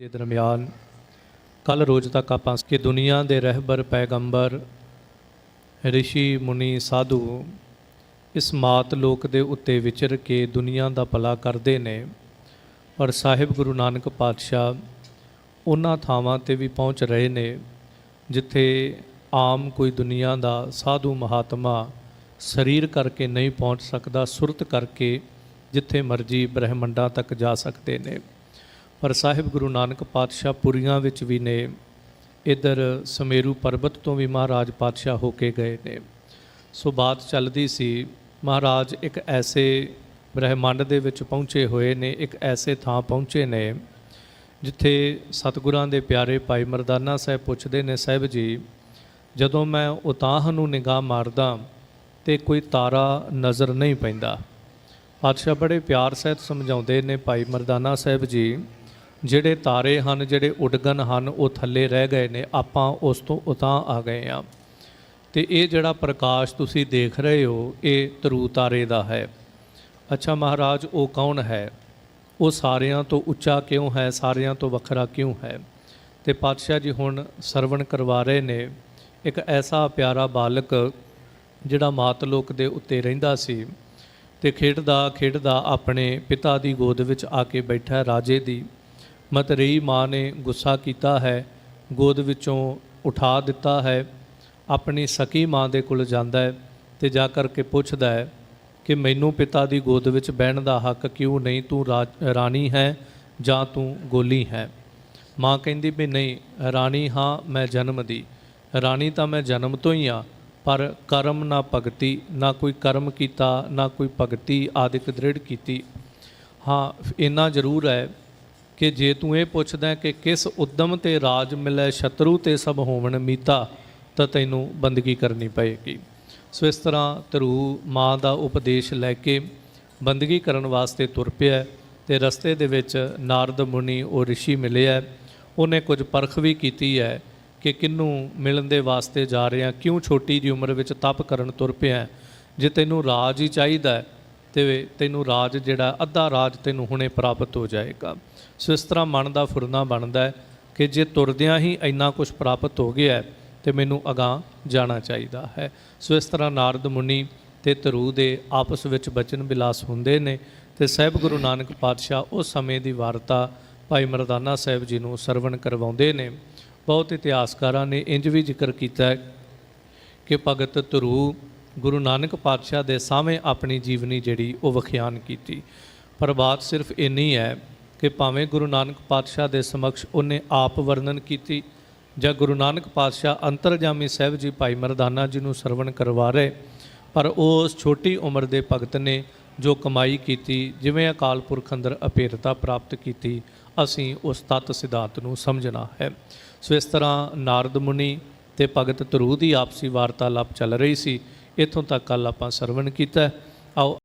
ਦੇ ਦਰਮਿਆਨ ਕੱਲ ਰੋਜ਼ ਤੱਕ ਆਪਾਂ ਕਿ ਦੁਨੀਆ ਦੇ ਰਹਿਬਰ ਪੈਗੰਬਰ, ਰਿਸ਼ੀ, ਮੁਨੀ, ਸਾਧੂ ਇਸ ਮਾਤ ਲੋਕ ਦੇ ਉੱਤੇ ਵਿਚਰ ਕੇ ਦੁਨੀਆ ਦਾ ਭਲਾ ਕਰਦੇ ਨੇ ਪਰ ਸਾਹਿਬ ਗੁਰੂ ਨਾਨਕ ਪਾਤਸ਼ਾਹ ਉਹਨਾਂ ਥਾਵਾਂ ਤੇ ਵੀ ਪਹੁੰਚ ਰਹੇ ਨੇ ਜਿੱਥੇ ਆਮ ਕੋਈ ਦੁਨੀਆ ਦਾ ਸਾਧੂ ਮਹਾਤਮਾ ਸਰੀਰ ਕਰਕੇ ਨਹੀਂ ਪਹੁੰਚ ਸਕਦਾ, ਸੁਰਤ ਕਰਕੇ ਜਿੱਥੇ ਮਰਜ਼ੀ ਬ੍ਰਹਿਮੰਡਾਂ ਤੱਕ ਜਾ ਸਕਦੇ ਨੇ। ਪਰ ਸਾਹਿਬ ਗੁਰੂ ਨਾਨਕ ਪਾਤਸ਼ਾਹ ਪੁਰੀਆਂ ਵਿੱਚ ਵੀ ਨੇ, ਇਧਰ ਸਮੇਰੂ ਪਰਬਤ ਤੋਂ ਵੀ ਮਹਾਰਾਜ ਪਾਤਸ਼ਾਹ ਹੋ ਕੇ ਗਏ ਨੇ। ਸੋ ਬਾਤ ਚੱਲਦੀ ਸੀ, ਮਹਾਰਾਜ ਇੱਕ ਐਸੇ ਬ੍ਰਹਿਮੰਡ ਦੇ ਵਿੱਚ ਪਹੁੰਚੇ ਹੋਏ ਨੇ, ਇੱਕ ਐਸੇ ਥਾਂ ਪਹੁੰਚੇ ਨੇ, ਜਿੱਥੇ ਸਤਿਗੁਰਾਂ ਦੇ ਪਿਆਰੇ ਭਾਈ ਮਰਦਾਨਾ ਸਾਹਿਬ ਪੁੱਛਦੇ ਨੇ, ਸਾਹਿਬ ਜੀ, ਜਦੋਂ ਮੈਂ ਉਤਾਹ ਨੂੰ ਨਿਗਾਹ ਮਾਰਦਾ ਤੇ ਕੋਈ ਤਾਰਾ ਨਜ਼ਰ ਨਹੀਂ ਪੈਂਦਾ। ਪਾਤਸ਼ਾਹ ਬੜੇ ਪਿਆਰ ਸਹਿਤ ਸਮਝਾਉਂਦੇ ਨੇ ਭਾਈ ਮਰਦਾਨਾ ਸਾਹਿਬ ਜੀ ਜਿਹੜੇ ਤਾਰੇ ਹਨ, ਜਿਹੜੇ ਉਡਗਨ ਹਨ, ਉਹ ਥੱਲੇ ਰਹਿ ਗਏ ਨੇ, ਆਪਾਂ ਉਸ ਤੋਂ ਉਤਾਂ ਆ ਗਏ ਆ ਤੇ ਇਹ ਜਿਹੜਾ ਪ੍ਰਕਾਸ਼ ਤੁਸੀਂ ਦੇਖ ਰਹੇ ਹੋ, ਇਹ ਤਰੂ ਤਾਰੇ ਦਾ ਹੈ। ਅੱਛਾ ਮਹਾਰਾਜ, ਉਹ ਕੌਣ ਹੈ? ਉਹ ਸਾਰਿਆਂ ਤੋਂ ਉੱਚਾ ਕਿਉਂ ਹੈ? ਸਾਰਿਆਂ ਤੋਂ ਵੱਖਰਾ ਕਿਉਂ ਹੈ? ਤੇ ਪਾਤਸ਼ਾਹ ਜੀ ਹੁਣ ਸਰਵਣ ਕਰਵਾ ਰਹੇ ਨੇ। ਇੱਕ ਐਸਾ ਪਿਆਰਾ ਬਾਲਕ ਜਿਹੜਾ ਮਾਤ ਲੋਕ ਦੇ ਉੱਤੇ ਰਹਿੰਦਾ ਸੀ ਤੇ ਖੇਡਦਾ ਖੇਡਦਾ ਆਪਣੇ ਪਿਤਾ ਦੀ ਗੋਦ ਵਿੱਚ ਆ ਕੇ ਬੈਠਾ, ਰਾਜੇ ਦੀ ਮਤਰੇਈ ਮਾਂ ਨੇ ਗੁੱਸਾ ਕੀਤਾ ਹੈ, ਗੋਦ ਵਿੱਚੋਂ ਉਠਾ ਦਿੱਤਾ ਹੈ, ਆਪਣੀ ਸਕੀ ਮਾਂ ਦੇ ਕੋਲ ਜਾਂਦਾ ਹੈ ਤੇ ਜਾ ਕਰਕੇ ਪੁੱਛਦਾ ਹੈ ਕਿ ਮੈਨੂੰ ਪਿਤਾ ਦੀ ਗੋਦ ਵਿੱਚ ਬਹਿਣ ਦਾ ਹੱਕ ਕਿਉਂ ਨਹੀਂ, ਤੂੰ ਰਾਣੀ ਹੈ ਜਾਂ ਤੂੰ ਗੋਲੀ ਹੈ? ਮਾਂ ਕਹਿੰਦੀ ਵੀ ਨਹੀਂ, ਰਾਣੀ ਹਾਂ, ਮੈਂ ਜਨਮ ਦੀ। ਰਾਣੀ ਤਾਂ ਮੈਂ ਜਨਮ ਤੋਂ ਹੀ ਆ ਪਰ ਕਰਮ ਨਾ ਭਗਤੀ, ਨਾ ਕੋਈ ਕਰਮ ਕੀਤਾ, ਨਾ ਕੋਈ ਭਗਤੀ ਆਦਿਕ ਦ੍ਰਿੜ ਕੀਤੀ। ਹਾਂ ਇੰਨਾ ਜ਼ਰੂਰ ਹੈ ਕਿ ਜੇ ਤੂੰ ਇਹ ਪੁੱਛਦਾ ਕਿ ਕਿਸ ਉਦਮ ਤੇ ਰਾਜ ਮਿਲੇ, ਸ਼ਤਰੂ ਤੇ ਸਭ ਹੋਵਣ ਮੀਤਾ, ਤਾਂ ਤੈਨੂੰ ਬੰਦਗੀ ਕਰਨੀ ਪਏਗੀ। ਸੋ ਇਸ ਤਰ੍ਹਾਂ ਧਰੂ ਮਾਂ ਦਾ ਉਪਦੇਸ਼ ਲੈ ਕੇ ਬੰਦਗੀ ਕਰਨ ਵਾਸਤੇ ਤੁਰ ਪਿਆ ਤੇ ਰਸਤੇ ਦੇ ਵਿੱਚ ਨਾਰਦ ਮੁਨੀ ਉਹ ઋષਿ ਮਿਲਿਆ ਉਹਨੇ ਕੁਝ ਪਰਖ ਵੀ ਕੀਤੀ ਹੈ ਕਿ ਕਿੰਨੂੰ ਮਿਲਣ ਦੇ ਵਾਸਤੇ ਜਾ ਰਿਹਾ, ਕਿਉਂ ਛੋਟੀ ਜੀ ਉਮਰ ਵਿੱਚ ਤਪ ਕਰਨ ਤੁਰ ਪਿਆ ਜੇ ਤੈਨੂੰ ਰਾਜ ਹੀ ਚਾਹੀਦਾ ਹੈ ਤੇ ਤੈਨੂੰ ਰਾਜ ਜਿਹੜਾ, ਅੱਧਾ ਰਾਜ ਤੈਨੂੰ ਹੁਣੇ ਪ੍ਰਾਪਤ ਹੋ ਜਾਏਗਾ। ਸੋ ਇਸ ਤਰ੍ਹਾਂ ਮਨ ਦਾ ਫੁਰਨਾ ਬਣਦਾ ਹੈ ਕਿ ਜੇ ਤੁਰਦਿਆਂ ਹੀ ਇੰਨਾ ਕੁਝ ਪ੍ਰਾਪਤ ਹੋ ਗਿਆ ਹੈ, ਤੇ ਮੈਨੂੰ ਅਗਾਹ ਜਾਣਾ ਚਾਹੀਦਾ ਹੈ। ਸੋ ਇਸ ਤਰ੍ਹਾਂ ਨਾਰਦ ਮੁਨੀ ਤੇ ਧਰੂ ਦੇ ਆਪਸ ਵਿੱਚ ਬਚਨ ਬਿਲਾਸ ਹੁੰਦੇ ਨੇ ਤੇ ਸਾਹਿਬ ਗੁਰੂ ਨਾਨਕ ਪਾਤਸ਼ਾਹ ਉਸ ਸਮੇਂ ਦੀ ਵਾਰਤਾ ਭਾਈ ਮਰਦਾਨਾ ਸਾਹਿਬ ਜੀ ਨੂੰ ਸਰਵਣ ਕਰਵਾਉਂਦੇ ਨੇ। ਬਹੁਤ ਇਤਿਹਾਸਕਾਰਾਂ ਨੇ ਇੰਜ ਵੀ ਜ਼ਿਕਰ ਕੀਤਾ ਹੈ ਕਿ ਭਗਤ ਧਰੂ ਗੁਰੂ ਨਾਨਕ ਪਾਤਸ਼ਾਹ ਦੇ ਸਾਹਮਣੇ ਆਪਣੀ ਜੀਵਨੀ ਜਿਹੜੀ ਉਹ ਵਿਖਿਆਨ ਕੀਤੀ। ਪਰ ਬਾਤ ਸਿਰਫ ਇੰਨੀ ਹੈ ਕਿ ਭਾਵੇਂ ਗੁਰੂ ਨਾਨਕ ਪਾਤਸ਼ਾਹ ਦੇ ਸਮਕਸ਼ ਉਹਨੇ ਆਪ ਵਰਣਨ ਕੀਤੀ ਜਾਂ ਗੁਰੂ ਨਾਨਕ ਪਾਤਸ਼ਾਹ ਅੰਤਰਜਾਮੀ ਸਾਹਿਬ ਜੀ ਭਾਈ ਮਰਦਾਨਾ ਜੀ ਨੂੰ ਸਰਵਣ ਕਰਵਾ ਰਹੇ, ਪਰ ਉਸ ਛੋਟੀ ਉਮਰ ਦੇ ਭਗਤ ਨੇ ਜੋ ਕਮਾਈ ਕੀਤੀ, ਜਿਵੇਂ ਅਕਾਲ ਪੁਰਖ ਅੰਦਰ ਅਪੇਰਤਾ ਪ੍ਰਾਪਤ ਕੀਤੀ, ਅਸੀਂ ਉਸ ਤਤ ਸਿਧਾਂਤ ਨੂੰ ਸਮਝਣਾ ਹੈ। ਸੋ ਇਸ ਤਰ੍ਹਾਂ ਨਾਰਦ ਮੁਨੀ ਤੇ ਭਗਤ ਧਰੂ ਦੀ ਆਪਸੀ ਵਾਰਤਾਲਾਪ ਚੱਲ ਰਹੀ ਸੀ। ਇੱਥੋਂ ਤੱਕ ਕੱਲ ਆਪਾਂ ਸਰਵਣ ਕੀਤਾ ਆਓ